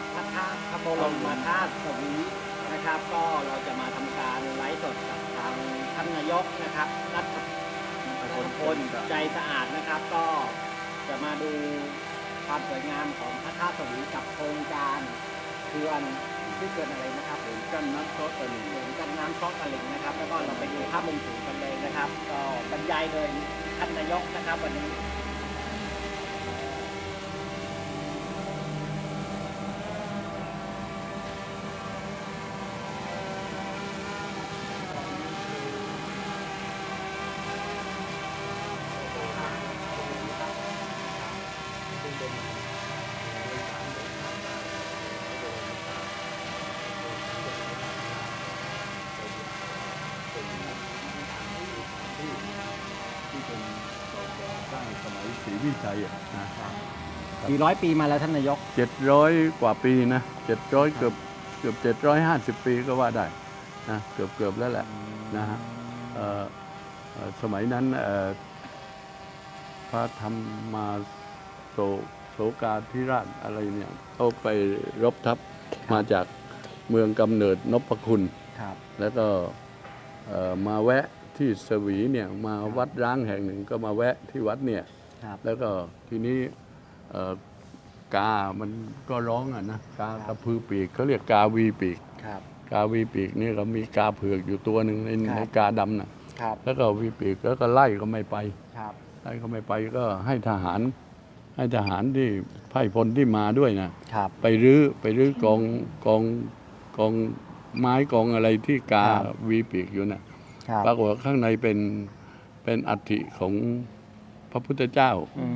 นี้เราอยู่ที่วัดพระธาตุพระบรมธาตุสวีนะครับ ก็เราจะมาทำการไลฟ์สดกับทางท่านนายกนะครับรัฐรัฐพลใจสะอาดนะครับ ก็จะมาดูความสวยงามของพระธาตุสวีกับโครงการเขื่อนที่เกิดอะไรนะครับกั้นน้ำซอสตะลิงเหมือนกันน้ำซอกตะลิงนะครับ แล้วก็เราไปดูภาพมุมสูงกันเลยนะครับ ก็บรรยายโดยท่านนายกนะครับวันนี้ ศรีวิชัยอะนะกี่ร้อยปีมาแล้วท่านนายก เจ็ดร้อยกว่าปีนะเจ็ดร้อยเกือบเกือบเจ็ดร้อยห้าสิบปีก็ว่าได้นะเกือบเกือบแล้วแหละนะฮะเอ่อเอ่อสมัยนั้นเอ่อพระธรรมมาโสโสกาธิราชอะไรเนี่ยเขาไปรบทัพมาจากเมืองกำเนิดนพคุณ ครับ แล้วก็เอ่อมาแวะที่สวีเนี่ยมาวัดร้างแห่งหนึ่งก็มาแวะที่วัดเนี่ย ครับแล้วก็ทีนี้เอ่อกา มันก็ร้องอะนะ กากระพือปีกเขาเรียกกาวีปีก ครับ กาวีปีกนี่ก็มีกาเผือกอยู่ตัวหนึ่งในครับ ในกาดำน่ะครับ แล้วก็วีปีกแล้วก็ไล่ก็ไม่ไป ครับ ไล่ก็ไม่ไปก็ให้ทหาร ให้ทหารที่ไพร่พลที่มาด้วยนะ ครับ ไปรื้อไปรื้อกองกองกองไม้กองอะไรที่กาครับ วีปีกอยู่น่ะครับ ปรากฏว่าข้างในเป็นเป็นอัฐิของ พระพุทธเจ้าอื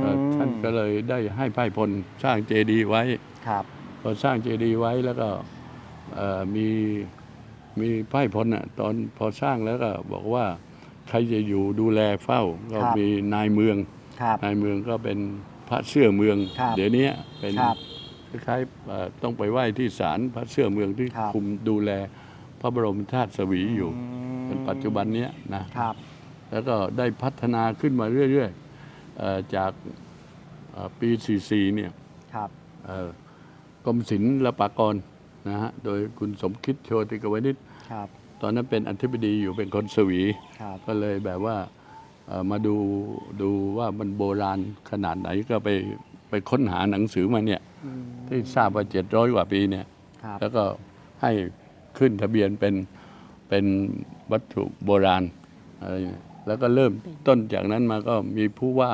เอ่อมท่านก็เลยได้ให้ไพร่พลสร้างเจดีย์ไว้ครับพอสร้างเจดีย์ไว้แล้วก็เอ่อมีมีไพร่พลน่ะตอนพอสร้างแล้วก็บอกว่าใครจะอยู่ดูแลเฝ้าก็มีนายเมืองครับนายเมืองก็เป็นพระเสื้อเมืองครับเดี๋ยวนี้เป็นครับคล้ายๆเอ่อต้องไปไหว้ที่ศาลพระเสื้อเมืองที่ครับคุมดูแลพระบรมธาตุสวีอยู่เป็นปัจจุบันเนี้ยนะครับ แล้วก็ได้พัฒนาขึ้นมาเรื่อยๆเอ่อจากเอ่อปี 44 เนี่ยครับเอ่อกรมศิลปากรนะฮะโดยคุณสมคิดโชติกวนิชครับตอนนั้นเป็นอธิบดีอยู่เป็นคนสวีครับก็เลยแบบว่าเอ่อมาดูดูว่ามันโบราณขนาดไหนก็ไปไปค้นหาหนังสือมาเนี่ยอืมที่ทราบว่า700กว่าปีเนี่ยครับแล้วก็ให้ขึ้นทะเบียนเป็นเป็นวัตถุโบราณอะไรเนี่ย แล้วก็เริ่มต้นจากนั้นมาก็มีผู้ว่า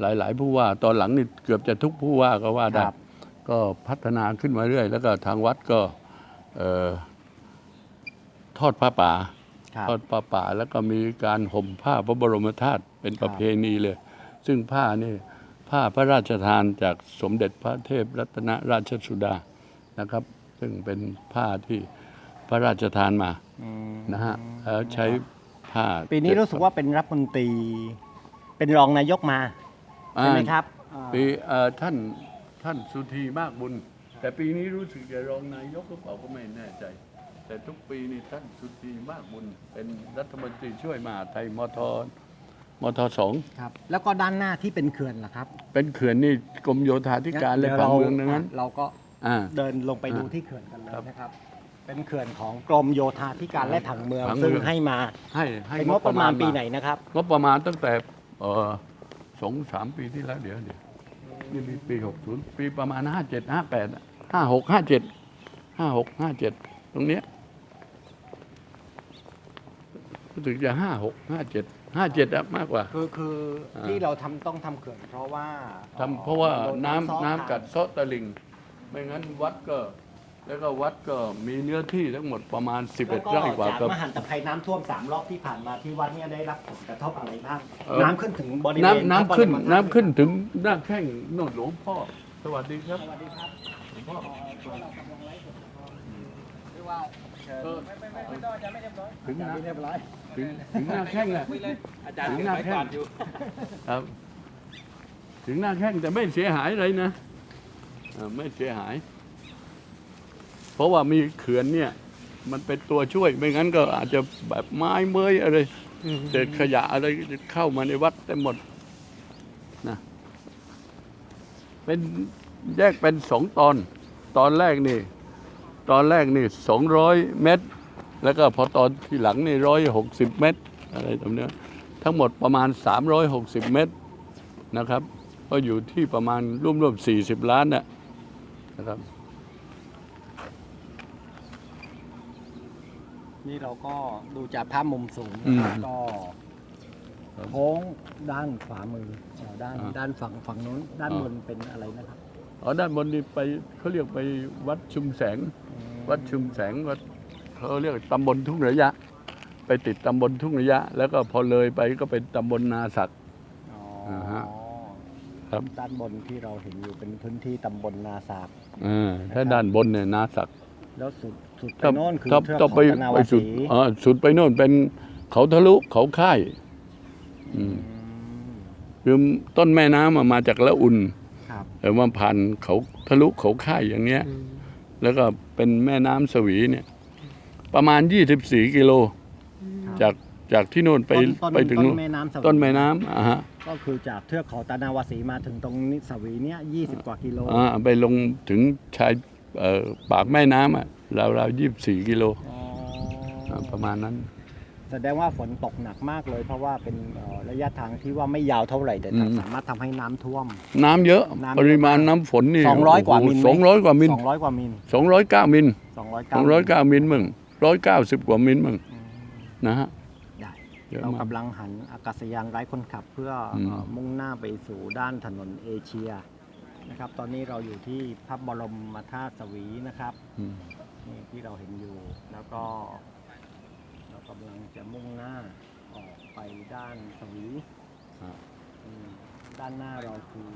หลาย ๆ ผู้ว่าตอนหลังนี่เกือบจะทุกผู้ว่าก็ว่าได้ครับ ก็พัฒนาขึ้นมาเรื่อย แล้วก็ทางวัดก็เอ่อทอดผ้าป่า ครับ ทอดผ้าป่าแล้วก็มีการห่มผ้าพระบรมธาตุเป็นประเพณีเลย ซึ่งผ้านี่ผ้าพระราชทานจากสมเด็จพระเทพรัตนราชสุดานะครับ ซึ่งเป็นผ้าที่พระราชทานมาอืมนะฮะแล้วใช้ ผ้าปีนี้รู้สึกว่าเป็นรัฐมนตรี เป็นรองนายกมาอ่าใช่ไหมครับปีเอ่อท่านท่านสุธีมากบุญ แต่ปีนี้รู้สึกจะรองนายกหรือเปล่าก็ไม่แน่ใจ แต่ทุกปีนี่ท่านสุธีมากบุญ เป็นรัฐมนตรีช่วยมหาดไทยมทมทสองครับ แล้วก็ด้านหน้าที่เป็นเขื่อนล่ะครับ เป็นเขื่อนนี่กรมโยธาธิการและดี๋ยวผังเมืองดังนั้น เราก็อ่าเดินลงไปดูอ่าที่เขื่อนกันเลยครับนะครับ เป็นเขื่อนของกรมโยธาธิการและผังเมืองผังเมืองซึ่งให้มาให้ให้เป็นงบประมาณปีไหนนะครับ งบประมาณตั้งแต่เออสองสามปีที่แล้วเดี๋ยวเดี๋ยวนี่มีปีหกศูนย์ปีประมาณห้าเจ็ดห้าแปดห้าหกห้าเจ็ดห้าหกห้าเจ็ดตรงเนี้ยรู้สึกจะห้าหกห้าเจ็ดห้าเจ็ดอะมากกว่า คือคืออ่า ที่เราทำต้องทำเขื่อนเพราะว่าทำเพราะว่าโดน้ำซ้อน้ำกัดเซาะตะลิง ไม่งั้นวัดก็ แล้วก็วัดก็มีเนื้อที่ทั้งหมดประมาณ แล้ว11ไร่กว่าจากกับ มหันตภัยน้ำท่วมสามรอบที่ผ่านมาที่วัดเนี่ยได้รับผลกระทบอะไรบ้าง เอ่อ น้ำขึ้นถึงบริเวณน้ำน้ำขึ้นพระบรมธาตุน้ำขึ้นถึงหน้าแข้งโนนหลวงพ่อ สวัสดีครับ สวัสดีครับหลวงพ่อหรือว่าเชิญเออไม่ไม่ไม่ต้องอาจารย์ไม่เรียบร้อยถึงอาจารนะย์ไม่เรียบร้อยถึงถึงหน้าแข้งแหละอาจารย์ถึงหน้าแข้งครับ ถึงหน้าแข้งแต่ไม่เสียหายเลยนะเออไม่เสียหาย เพราะว่ามีเขื่อนเนี่ย มันเป็นตัวช่วยไม่งั้นก็อาจจะแบบไม้เมยอะไรเศษขยะอะไรก็จะเข้ามาในวัดเต็มหมดนะเป็นแยกเป็นสองตอน ตอนแรกนี่ ตอนแรกนี่สองร้อยเมตร แล้วก็พอตอนที่หลังนี่ร้อยหกสิบเมตร อะไรตรงเนี้ยทั้งหมดประมาณ360เมตรนะครับ ก็อยู่ที่ประมาณร่วมๆ40ล้านน่ะนะครับ นี่เราก็ดูจากภาพมุมสูงอืนะมครับก็ครับโค้งด้านขวามือเอ่อด้านอ่าด้านฝั่งฝั่งนู้น ด้านอ่า บนเป็นอะไรนะครับอ๋อด้านบนนี่ไปเขาเรียกไปวัดชุมแสง วัดชุมแสงวัดเขาเรียกตำบลทุ่งระยะ ไปติดตำบลทุ่งระยะ แล้วก็พอเลยไปก็เป็นตำบลนาศักดิ์ อ๋ออ่าฮะครับ ด้านบนที่เราเห็นอยู่เป็นพื้นที่ตำบลนาสาก อ่าถ้าด้านบนเนี่ยนาศักดิ์ แล้วสุดสุดไปถ้าโน่นคือถ้าเทือกต้องเขาไปตะนาไปวสุดสีอ๋อสุดไปโน่นเป็นเขาทะลุเขาค่ายอืมคือต้นแม่น้ำอะมาจากละอุ่นครับแต่ว่าผ่านเขาทะลุเขาค่ายอย่างเงี้ย แล้วก็เป็นแม่น้ำสวีเนี่ย ประมาณ24กิโล จากจากที่โน่นไปต้นต้นไปถึงต้นู่นนแม่น้ำสวีต้นแม่น้ำอ่าฮะก็คือจากเทือกเขาตะนาวสีมาถึงตรงนี้สวีเนี่ย20กว่ากิโลอ่าไปลงถึงชายเอ่อ ปากแม่น้ำอะราวๆยี่สิบสี่กิโลอ๋ออ่าประมาณนั้น แสดงว่าฝนตกหนักมากเลย เพราะว่าเป็นเอ่อระยะทางที่ว่าไม่ยาวเท่าไหร่แต่อืมสามารถทำให้น้ำท่วม น้ำเยอะน้ำเยอะปริมาณน้ำฝนนี่200กว่ามิลไหมสองร้อยกว่ามิล200กว่ามิลสองร้อยเก้ามิล209สองร้อยเก้ามิลมึงร้อยเก้าสิบกว่ามิลมึงอืมนะฮะได้เยอะเรามากกำลังหันอากาศยานไร้คนขับเพื่ออมเอ่อมุ่งหน้าไปสู่ด้านถนนเอเชีย นะครับ ตอนนี้เราอยู่ที่พระบรมธาตุสวีนะครับอืมนี่ที่เราเห็นอยู่แล้วก็ เรากำลังจะมุ่งหน้าออกไปด้านสวีอ่าอืมด้านหน้าเราคือ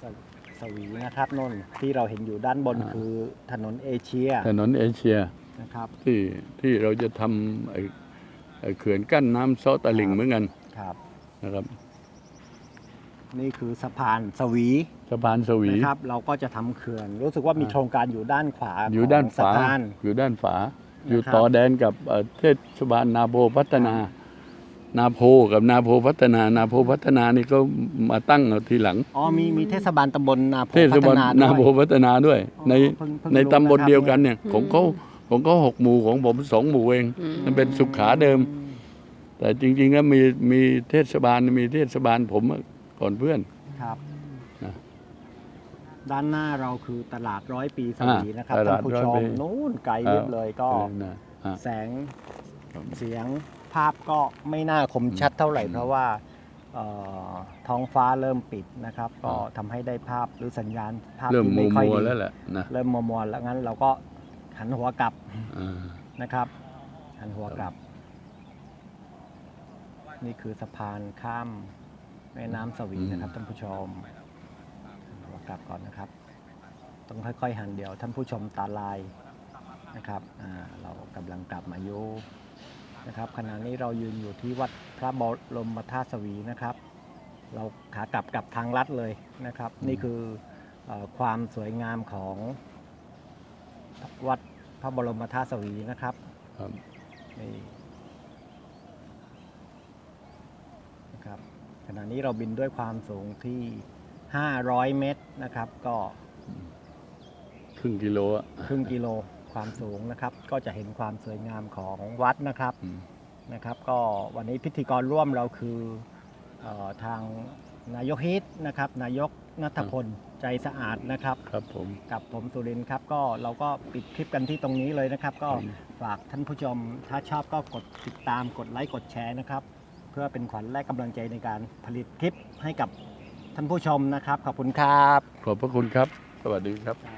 สวสวีนะครับนนที่เราเห็นอยู่ด้านบนคือถนนเอเชียถนนเอเชียนะครับที่ที่เราจะทำไอ้ไอ้เขื่อนกั้นน้ำซอตะลิงเหมือนกันครับ นะครับ นี่คือสะพานสวีสะพานสวีนะครับ เราก็จะทำเขื่อน รู้สึกว่ามีอ่าโครงการอยู่ด้านขวาอยู่ด้านของสะฝาพานอยู่ด้านฝานะครับอยู่ต่อแดนกับเอ่อเทศบาลนาโพพัฒนา นาโพกับนาโพพัฒนา นาโพพัฒนานี่ก็มาตั้งเอาทีหลังอ๋อมีมีเทศบาลตำบลนาโพเทศพัฒบาลนานาด้โพวยพัฒนาด้วยอ๋อในเพิ่งเพิ่งในรู้ตำบลนะครับเดียวกันเนี่ยของเขาของเขาหกหมู่ของผมสองหมู่เอง มันเป็นสุขาเดิม แต่จริงๆแล้วมีมีเทศบาลมีเทศบาลผมอะ ก่อนเพื่อน ครับนะ ด้านหน้าเราคือตลาดร้อยปีสอ่าวีนะครับตลาท่าดนผู้ร้อยชปีมนู้นไกลลิบเลยก็ เออนะอะ แสงครับเสียงภาพก็ไม่น่าคมชัดเท่าไหร่ อืมเพราะว่าเอ่อท้องฟ้าเริ่มปิดนะครับ ก็อ่า ทำให้ได้ภาพหรือสัญญาณภาพเริ่มที่มัไม่วค่อยมัวดีแล้วแหละนะเริ่มมัวมัวๆแล้วงั้นเราก็หันหัวกลับอ่า นะครับ หันหัวกลับ นี่คือสะพานข้าม แม่น้ำสวีนะครับท่านผู้ชมหันหัวกลับก่อนนะครับ ต้องค่อยๆหันเดียวท่านผู้ชมตาลายนะครับอ่าเรากำลังกลับมาอยู่นะครับขณะนี้เรายืนอยู่ที่วัดพระบรมธาตุสวีนะครับ เราขากลับกลับทางลัดเลยนะครับ นี่คือเออความสวยงามของวัดพระบรมธาตุสวีนะครับครับนี่นะครับ ขณะนี้เราบินด้วยความสูงที่ 500 เมตรนะครับ ก็ครึ่งกิโลอะครึ่งกิโลความสูงนะครับ ก็จะเห็นความสวยงามของวัดนะครับอืมนะครับ ก็วันนี้พิธีกรร่วมเราคือเออทางนายกฮิตนะครับ นายกนัทพลใจสะอาดนะครับ ครับผมกับผมสุรินทร์ครับ ก็เราก็ปิดคลิปกันที่ตรงนี้เลยนะครับ ก็ครับฝากท่านผู้ชมถ้าชอบก็กดติดตามกดไลค์กดแชร์นะครับเพื่อเป็นขวัญและกำลังใจในการผลิตคลิปให้กับท่านผู้ชมนะครับ ขอบคุณครับ ขอบพระคุณครับ สวัสดีครับครับ